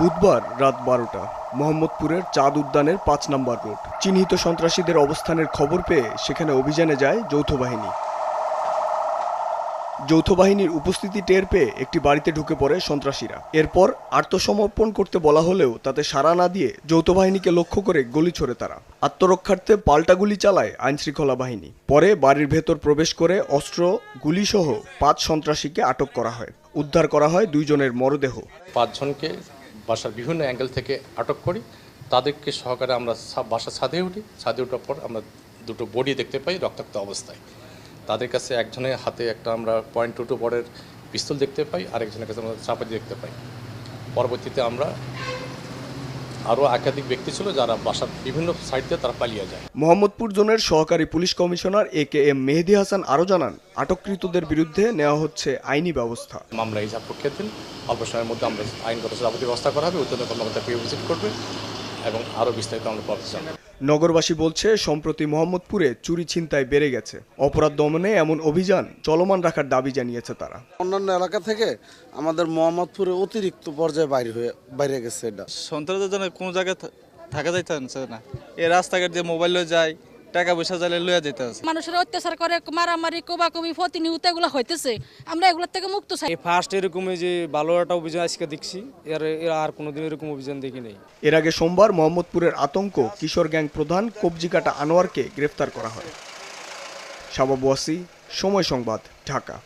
বুধবার রাত বারোটা, মোহাম্মদপুরের চাঁদ উদ্যানের পাঁচ নম্বর রোড। চিহ্নিত সন্ত্রাসীদের অবস্থানের খবর পেয়ে সেখানে অভিযানে যায় যৌথ বাহিনী। যৌথ বাহিনীর উপস্থিতি টের পেয়ে একটি বাড়িতে ঢুকে পড়ে সন্ত্রাসীরা। এরপর আত্মসমর্পণ করতে বলা হলেও তাতে সাড়া না দিয়ে যৌথ বাহিনীকে লক্ষ্য করে গুলি ছোড়ে তারা। আত্মরক্ষার্থে পাল্টা গুলি চালায় আইনশৃঙ্খলা বাহিনী। পরে বাড়ির ভেতর প্রবেশ করে অস্ত্র, গুলিসহ পাঁচ সন্ত্রাসীকে আটক করা হয়। উদ্ধার করা হয় দুইজনের মরদেহ। পাঁচজনকে বাসার বিভিন্ন অ্যাঙ্গেল থেকে আটক করি। তাদেরকে সহকারে আমরা বাসা ছাদে উঠি। ছাদে ওঠার পর আমরা দুটো বডি দেখতে পাই রক্তাক্ত অবস্থায়। তাদের কাছে একজনের হাতে একটা আমরা পয়েন্ট টু টু বরের পিস্তল দেখতে পাই, আরেকজনের কাছে আমরা চাপাতি দেখতে পাই। পরবর্তীতে আমরা আরও একাধিক ব্যক্তি ছিল যারা বাসার বিভিন্ন সাইড দিয়ে তারা পালিয়ে যায়। মোহাম্মদপুর জোনের সহকারী police commissioner A K M Mehedi Hasan আরও জানান আটককৃতদের বিরুদ্ধে নেওয়া হচ্ছে আইনি ব্যবস্থা। মামলা হিসাব প্রক্রিয়া দিন অল্প সময়ের মধ্যে আমরা আইনগত যাবতীয় ব্যবস্থা করা হবে উত্তর কর্মকর্তা ভিজিট করবে এবং আরও বিস্তারিত আমরা জানাব। নগরবাসী বলছে সম্প্রতি মোহাম্মদপুরে চুরি ছিনতাই বেড়ে গেছে। অপরাধ দমনে এমন অভিযান চলমান রাখার দাবি জানিয়েছে তারা। অন্যান্য এলাকা থেকে আমাদের মোহাম্মদপুরে অতিরিক্ত পর্যায়ে বাইরে হয়ে বাইরে গেছে এটা। সন্ত্রাসের জন্য কোনো জায়গায় থাকা যাইতে না। এই রাস্তাঘাট দিয়ে মোবাইলও যায় টাকা পয়সা জালে লইয়া যেতে আছে। মানুষের অত্যাচার করে মারামারি কোবাকুবি প্রতিনিয়ত এগুলো হইতেছে। আমরা এগুলোর থেকে মুক্ত চাই। এই ফার্স্ট এরকম যে ভালো একটা অভিযান আজকে দেখছি এর এর আর কোনোদিন এরকম অভিযান দেখি নাই। এর আগে সোমবার মোহাম্মদপুরের আতঙ্ক কিশোর গ্যাং প্রধান কবজিকাটা আনোয়ারকে গ্রেফতার করা হয়। শাবাবু সময় সংবাদ ঢাকা।